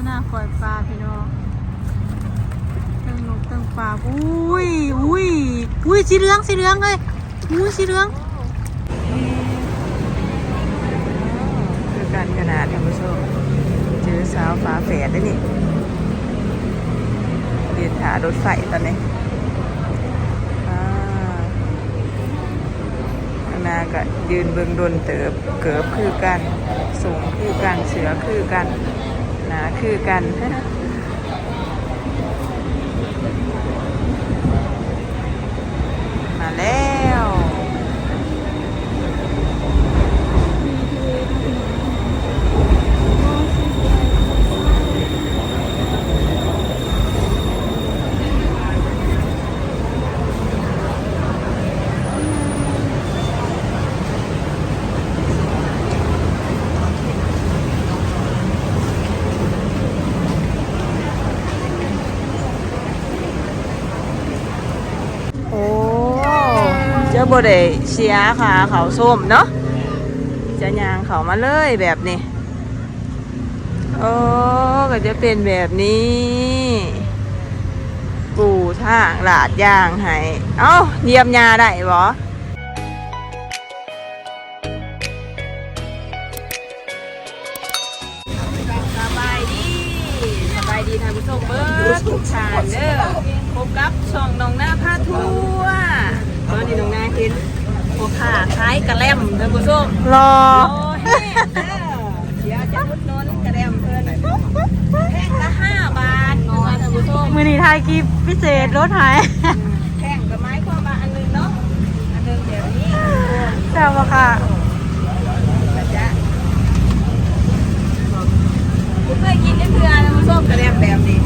จะหน้าปล่อยปลาพี่น้องตั้งนกตั้งปลาอุ้ยอุ้ยอุ้ยสีเหลืองสีเหลืองเลยอุ้ยสีเหลืองคือการขนาดท่านผู้ชมเจอสาวฟ้าแฝดได้นี่เรียนหารถไฟตอนนี้อ่าข้างหน้าก็ยืนเบิ่งดนเติบเกิบคือกันสูงคือกันเสือคือกัน หนาคือกันมาแล้ว โอ้เจ้า บไดเชียค่ะเขาส้มเนาะจะยางเขามาเลยแบบนี้โอ้ก็จะเป็นแบบนี้ ปูทางหลาดยางให้เอ้าเยี่ยมยาได้บ่สบายดีสบายดีท่านผู้ชมเบิร์ดทุกชานเด้อพบกับช่องน้องหน้าพาทัว ตอนนี้น้องหน้าเห็นพวกขาคล้ายกระแลมท่านผู้ชมรอโอ้แห้งเด้อเดี๋ยวจะพุดหนนกระแลมเพิ่นแท่งละห้าบาทเนาะท่านผู้ชมมือนีทายกีพิเศษรถหายแท่งกับไม้ความว่าอันหนึงเนาะอันหนึงเดี๋ยวนี้แซ่บปะค่ะกระจะผมเคยกินได้เพื่อท่านผู้ชมกระแลมแบบนี้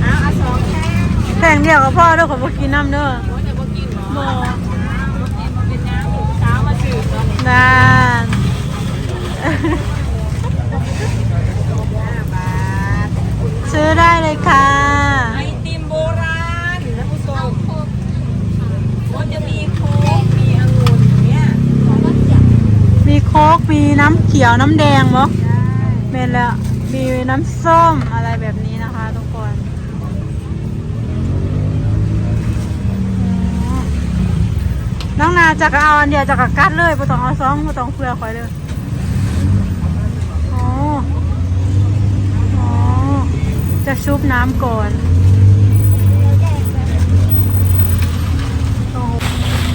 เอาเอาสองแท่ง แต่งเดียวกับพ่อเด้วยขอบอกกินน้ำเด้อโอ้จะ บ่กินหรอบ่บ่กินบ่เป็นน้ำเช้านซื้อได้เลยค่ะไอติมโบราณท่านผู้ชมมันจะมีโค้กมีองุ่นเนี่ยมีโค้กมีน้ำเขียวน้ำแดงบ่เป็นแล้วมีน้ำส้มอะไรแบบนี้ น้องนาจะกเอาอันเดียวจะกกัดเลยบ่ต้องเอาซองบ่ต้องเฟือคอยเลยอ๋ออ๋อจะชุบน้ำก่อน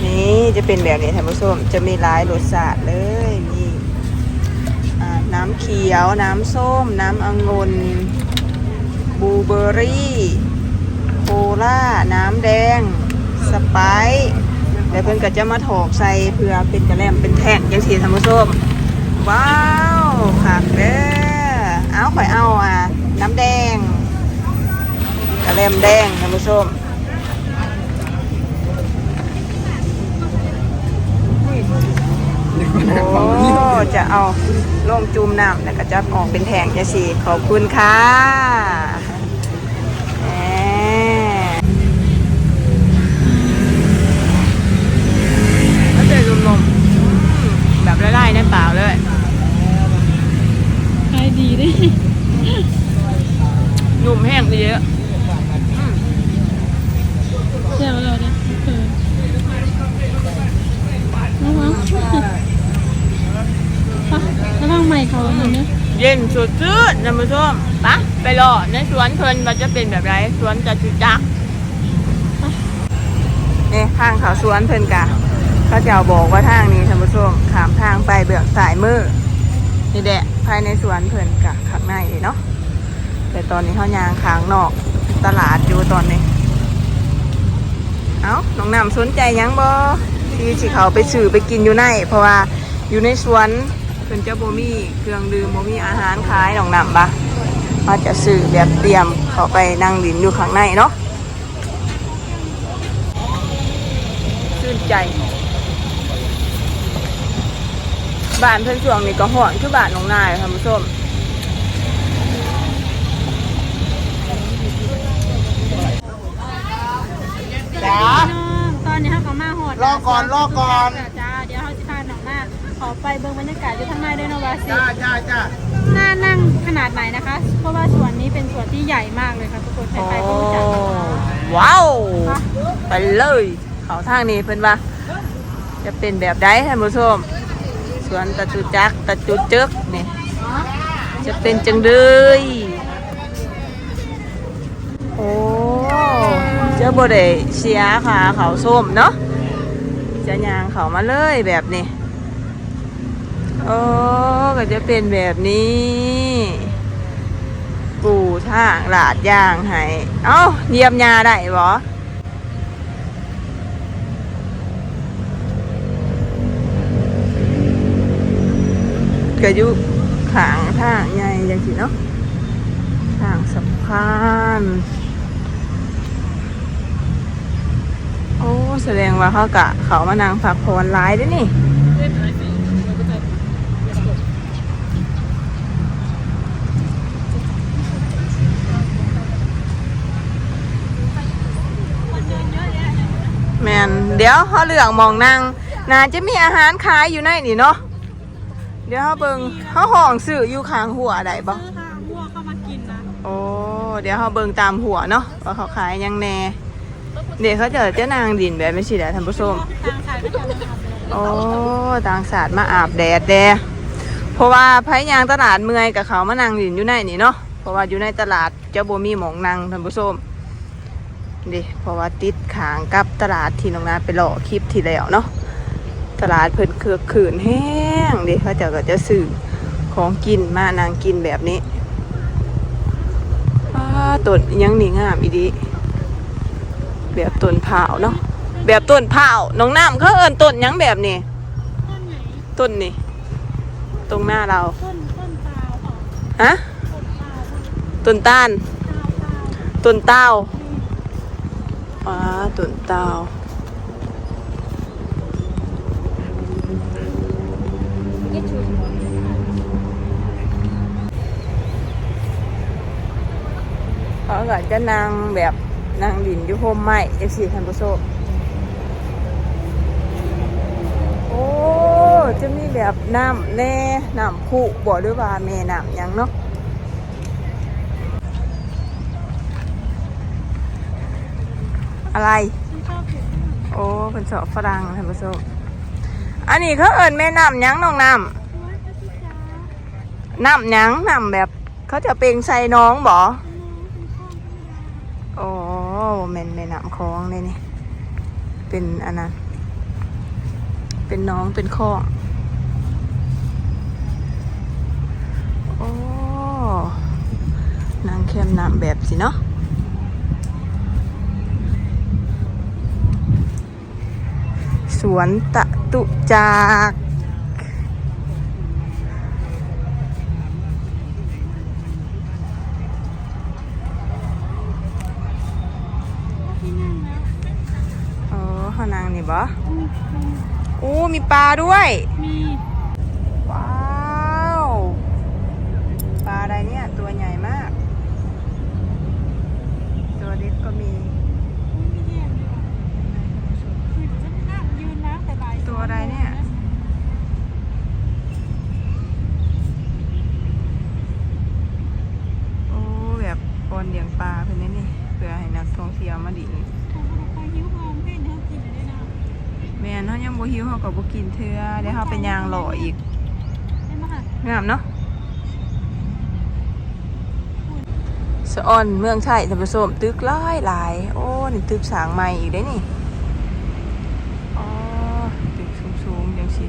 นี่จะเป็นแบบนี้ท่านผู้ชมจะมีหลายรสชาติเลยมีน้ำเขียว น้ำส้ม น้ำองุ่นบลูเบอร์รี่ โคลา น้ำแดง สไปซ์ แล้วเพิ่นก็จะมาถอกใส่เพื่อเป็นกระแลมเป็นแท่งจังสีท่านผู้มว้าวผักเด้อเอาข่อยเอาอะน้ำแดงกระแลมแดงท่านผู้มโอ้จะเอาลงจุ่มน้ำแล้วก็จะออกเป็นแท่งจะสีขอบคุณค่ะ ไล่ๆในเปล่าเลยขายดีดิหนุ่มแห้งเยอะเจ้าเราเนี่ยเออระวังระวังใหม่เขาเห็นไหมเย็นสดชื่นท่านผู้ชมปะไปรอในสวนเพลินมันจะเป็นแบบไรสวนจะจุจักนี่ข้างเขาสวนเพลินกะ เขาจะบอกว่าทางนี้ท่านผู้ชมขามทางไปเบืองสายมือนี่แหละภายในสวนเพลินกะข้างในเนาะแต่ตอนนี้เขายางขางนอกตลาดอยู่ตอนนี้ เอ้าน้องน้ำสนใจยังบ่ที่สิเขาไปซื้อไปกินอยู่ใน เพราะว่าอยู่ในสวนเพิ่นจะบ่มี่เครื่องดื่มบ่มี่อาหารขายน้องน้ำปะว่าจะซื้อแบบเตรียมเขาไปนั่งดินอยู่ข้างในเนาะชื่นใจ บ้านเพิ่นช่วงนี้ก็ห่อนคือบ้านน้องนายท่านผู้ชมจ้าตอนนี้เขาก็มาหอดรอก่อนรอก่อนจ้าเดี๋ยวเขาจะพาหนองหน้าขอไปเบิ่งบรรยากาศอยู่ข้างในด้วยนะวาสิจ้าจ้าจ้าหน้านั่งขนาดไหนนะคะ เพราะว่าสวนวนที่ใหญ่มากเลยค่ะทุกคนใครๆก็รู้จักนะคะว้าว ไปเลย เขาทางนี้เพิ่นว่าจะเป็นแบบใดท่านผู้ชมส วนตะจุจักตะจุจึกนี่จะเป็นจังเลยโอ้เจ้าบ่ได้เสียค่ะเขาส้มเนาะจะยางเขามาเลยแบบนี้โอ้ก็จะเป็นแบบนี้ ปูทางหลาดยางให้ เอ้าเยี่ยมยาได้บ่ กยู่ขางทางใหญ่จังสิเนาะทางสำคัญโอ้แสดงว่าเขากะเขามานางผักพรร้ายด้วยนี่แมนเดี๋ยวเขาเหลืองมองนางนาจะมีอาหารขายอยู่ในนี่เนาะ ดี๋ยวเขาเบิงเขาห่องสื่ออยู่ข้างหัวได้บ่ซื้อค่ะพวกเข้ามากินนะโอ้เดี๋ยวเขาเบิงตามหัวเนาะว่าเขาขายหยังแน่เดี๋ยวเขาจะเจ้านางดินแบบไม่ใช่แหละท่านผู้ชม ทางชายก็จะมาทำเลยโอ้ต่างศาสตร์มาอาบแดดแดเพราะว่าพายางตลาดเมื่อยกับเขามานั่งดินอยู่ในนี่เนาะ เพราะว่าอยู่ในตลาดเจ้าบ่มีหมองนั่งท่านผู้ชมดิเพราะว่าติดขางกับตลาดที่น้องนาไปหล่อคลิปที่แล้วเนาะ ตลาดเพิ่นเคือกขืนแห้งดิเขาเจะก็จะซื้อของกินมานางกินแบบนี้อ้าต้นอิหยังนี่งามอีดีแบบต้นเผาวเนาะแบบต้นเผาวน้องน้ำเขาเอินต้นหยังแบบนี้ต้นไหนต้นนี่ ตรงหน้าเราต้นต้นตาวเหรอฮะต้นตาวต้นต้านตาวตาวต้นเต้าอ่าต้นเต้า เขาก็จะนั่งแบบนั่งดินอยู่โฮมไม้เอฟซีท่านผู้ชมโอ้จะมีแบบน้ำแน่น้ำพุบ่หรือว่าแม่น้ำยังเนาะอะไร โอ้เป็นสอบฝรั่งท่านผู้ชมอันนี้เขาเอิญแม่น้ำยังน้องน้ำน้ำยังน้ำแบบ เขาจะเป็นใส่น้องบ่อ แม่นแม่น้ำคลองเลยนี่ เป็นอันนั้นเป็นน้องเป็นข้องโอ้นางเข้มน้ำแบบสิเนาะสวนตะตุจาก ข้านปะโอ้มีปลาด้วย มี ว้าว ปลาอะไรเนี่ย ตัวใหญ่มาก ตัวเล็กก็มี อุ๊ยไม่แย่เลยว่ะคือฉันนั่งยืนแล้วแต่บ่าย ตัวอะไรเนี่ย โอ้แบบปอนเลี้ยงปลาเพื่อนนี่เพื่อให้นักท่องเที่ยวมาดิน ถูกคอยยิ้วหอมให้เนื้อกินได้นะ แม่นเขายัง บ่หิวเขาก็บ่กินเทื่อเดี๋ยวเขาไปยางหล่ออีกได้ไหมคะงามเนาะสะออนเมืองไทยท่านผู้ชมตึกหลายหลายโอ้นี่ตึกสร้างใหม่อีกได้นี่อ๋อตึกสูงๆจังสิ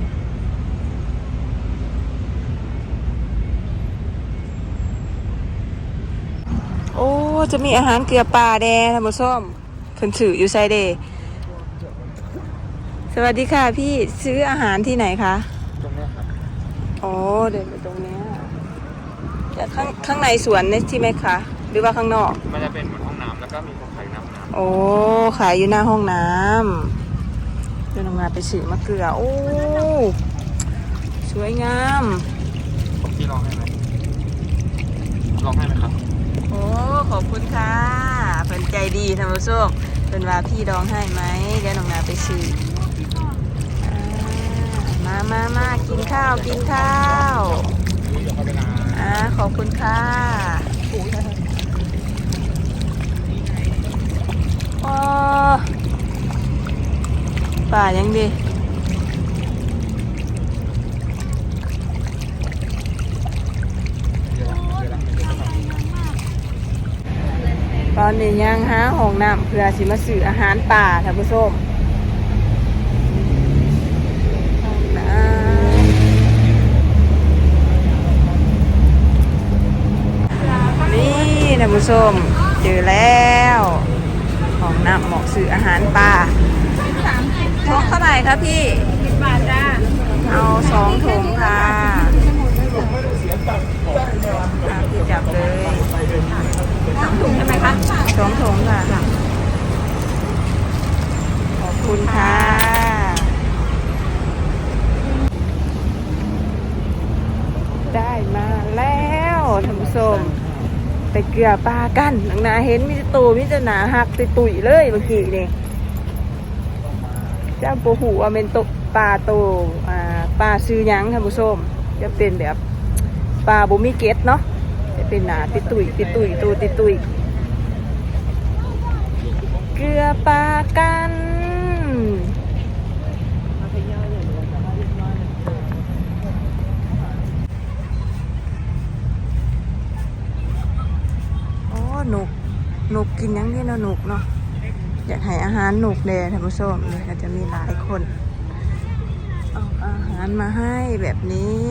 โอ้จะมีอาหารเกลือปลาแดท่านผู้ชมเพิ่นถืออยู่ไซเด สวัสดีค่ะ พี่ซื้ออาหารที่ไหนคะ ตรงนี้ครับอ๋อเดินไปตรงเนี้ยแต่ข้างข้างในสวนเนี่ยใช่ไหมคะ หรือว่าข้างนอก มันจะเป็นเหมือนห้องน้ำแล้วก็มีคนขายน้ำน้โอ้ขายอยู่หน้าห้องน้ำเดินออกมาไปซื้อมะเกลือ โอ้ สวยงามำผมที่ลองให้ไหมลองให้ไหมครับ โอ้ ขอบคุณค่ะเป็นใจดีท่านผู้ชมเป็นว่าพี่ดองให้ไหมเดี๋ยวน้องนาไปซื้ออ่า มามามากินข้าว กินข้าวอ่าขอบคุณค่ะป่ายังดีตอนนี้ยังหาห้องน้ำเพื่อสิมาสื่ออาหารป่าท่านผู้ชม ผู้ชมเจอแล้วห้องน้ำเหมาะซื้ออาหารป่าท้องเท่าไหร่คะพี่สิบบาทจ้าเอาสองถุงค่ะอะพี่จับเลยสองถุงใช่ไหมคะสองถุงค่ะ ขอบคุณค่ะได้มาแล้วท่านผู้ชม ไปเกลือปลากันหนังนาเห็นมีแต่ตูมีแต่หนาหักติตุยเลยเมื่อกี้นี่เจ้าปูหูว่าเป็นตปลาโตอ่าปลาซื้อยังท่านผู้ชมจะเป็นแบบปลาบุมิเกตเนาะจะเป็นหนาติตุยติตุยตูติตุยเกลือปลากันโอ้หนุกห นุกกินหยังนี่เนาะหนุกเนาะอยากให้อาหารหนุกเด้ท่านผู้ชมเลยอาจจะมีหลายคนเอาอาหารมาให้แบบนี้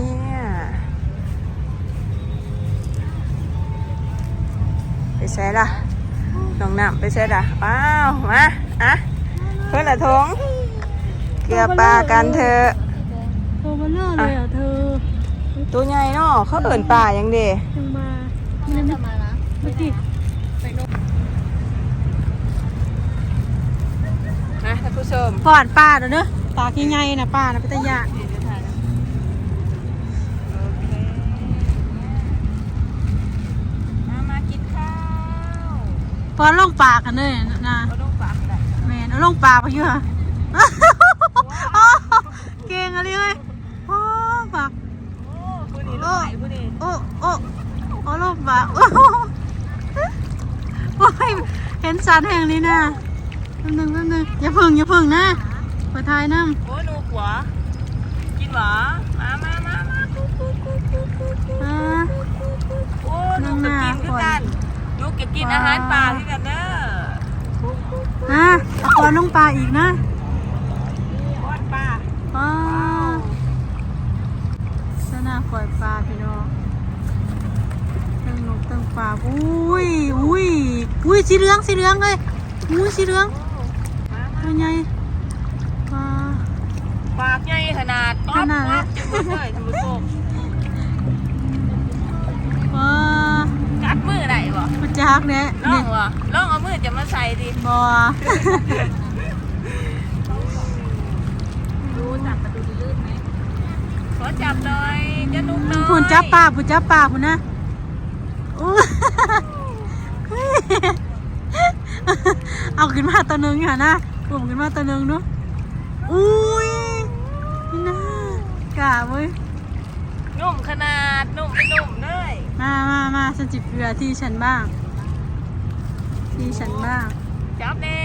ไปใส่ละน้องน้ำไปใส่ละว้าวมาอะเพื่อนละทงเกลือปลากันเถอะตัวเบลเลอร์เลยอะเธอ ตัวใหญ่เนาะเขาเอิ่นปลายังเดยังมาไม่จะมาละเมื่อกี้ นะท่าน ผู้ชมปอดป้าเด้อเนอะปากใหญ่ๆนะป้านะพิตยามามากินข้าวปอดลงปากกันเลยนะก็ต้องฝากได้แม่นเอาลงปากไปอยู่ฮะเก่งอะไรเลยโอ้ปากโอ้ผู้นี้ลูกไหนผู้นี้โอ้โอ้โอ้ลงปากโอ้โหโอ้ยเห็นสัตว์แห่งนี้นะ แป๊บนึงแป๊บนึงอย่าพึ่งอย่าพึ่งนะไปทายน้ำโอ้หนูหัว กินหวามามามามากุ๊กกุ๊กกุ๊กกุ๊กกุ๊กกุ๊กอ่าโอ้หนูก็กินคือกันหนูก็กินอาหารป่าคือกันเด้ออะเอาปอนลงปลาอีกนะป้อนป่าอ๋อสนาปล่อยปลาพี่น้องตั้งนกตั้งปลาอุ้ยอุ้ยอุ้ยสีเหลืองสีเหลืองเลยอุ้ยสีเหลือง ตัวใหญ่ปลา ปากใหญ่ขนาดขนาด อ๊อบอ๊อบเลยท่านผู้ชมปลากัดมือได้บ่ปลาจักเนี่ยลอนี่งวะลองเอามือจะมาใส่ดิบอดูจับมาดูดีลื่นไหมขอจับหน่อยจะนุ่มหน่อยผุนจับปลาผุนจับปลาผุนนะอู้เอาขึ้นมาตัวหนึงค่ะนะ ผมขึ้นมาตัวหนึงเนาะอุ้ยนี่นะกล้าเว้ยนุ่มขนาดนุ่มไม่นุ่มเลยมามามาฉันจิบเกลือที่ฉันบ้าง ที่ฉันบ้างจับเน่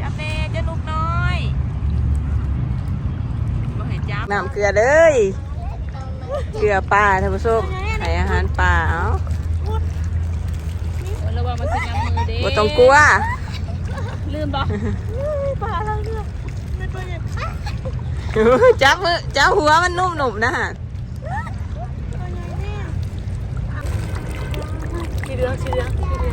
จับเน่จะนุ่มน้อยบ่ให้จับน้ำเกลือเลยเกลือปลาท่านผู้ชมให้อาหารปลาเอาระวังมันจะย้ำมือเด้บ่ต้องกลัวลืมบอก จับมือจับหัวมันนุ่มๆนะฮะสีเหลืองสีเหลืองสีเหลือง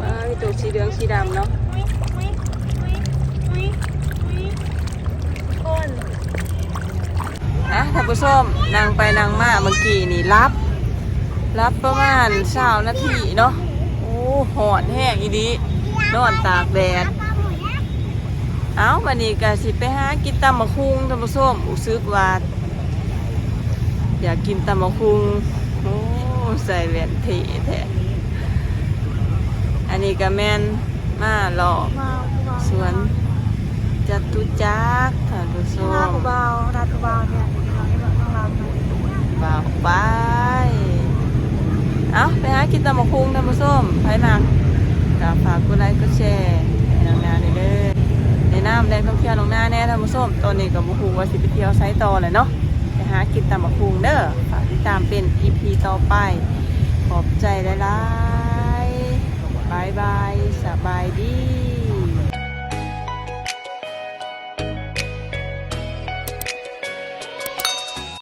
ว้าวมีตัวสีเหลืองสีดำเนาะนะท่านผู้ชมนั่งไปนั่งมาเมื่อกี้นี่รับ รับประมาณเช้านาทีเนาะโอ้หอนแห้งอีดีนอนตากแดด เอาวันนี้ก็สิไปหากินตำมะคุงท่านผู้มอุซึกว่าอยากกินตำมะคุงโอ้ใส่แหวนเทแท้อันนี้ก็แม่นมาหลอกสวนจตุจักรท่านผู้ชมเบาดัดเบาเนี่ยบาวไปเอาไปหากินตำมะคุงท่านผู้มไปมาก็ฝากกดไลค์กดแชร์ น้ำแดงท่องเที่ยวลงหน้าแน่ท่านผู้ชมตอนนี้กับมะฮูว่าสิไปเที่ยวไซต์ต่อเลยเนาะไปหากินตามบุคูเด้อฝากติดตามเป็น EP ต่อไป ขอบใจหลายๆบายบายสบายดี